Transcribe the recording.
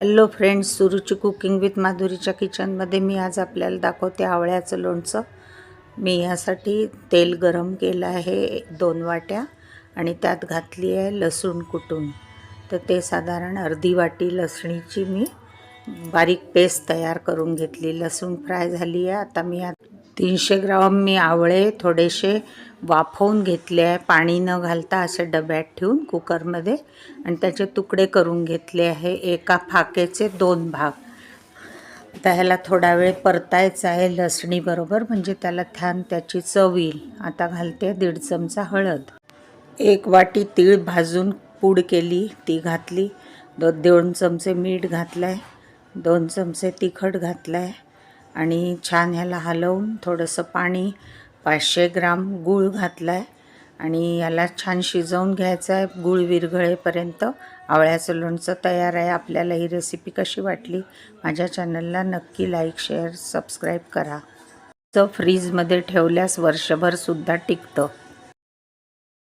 Hello friends Suruchi cooking with माधुरीच्या किचनमध्ये मी आज आपल्याला दाखवते आवळ्याचं लोणचं. मी यासाठी तेल गरम केलं आहे दोन वाट्या आणि त्यात घातली आहे लसूण कुटून. तर ते साधारण अर्धी वाटी लसणीची मी बारीक पेस्ट तयार करून घेतली. लसूण फ्राय झाली आहे. आता मी तीनशे ग्राम मी आवळे थोडेसे वाफवून घेतले आहे. पाणी न घालता असे डब्यात ठेवून कुकरमध्ये आणि त्याचे तुकडे करून घेतले आहे. एका फाकेचे दोन भाग. आता ह्याला थोडा वेळ परतायचा आहे लसणीबरोबर म्हणजे त्याला छान त्याची चव येईल. आता घालते दीड चमचा हळद. एक वाटी तीळ भाजून पूड केली ती घातली. दो दोन चमचे मीठ घातलं आहे दोन चमचे तिखट घातलं आहे आणि छान ह्याला हलवून थोडंसं पाणी पाचशे ग्राम गूळ घातला आहे आणि याला छान शिजवून घ्यायचं आहे गूळ विरघळेपर्यंत आवळ्याचं लोणचं तयार आहे. आपल्याला ही रेसिपी कशी वाटली? माझ्या चॅनलला नक्की लाईक शेअर सबस्क्राईब करा. तर फ्रीजमध्ये ठेवल्यास वर्षभरसुद्धा टिकतं.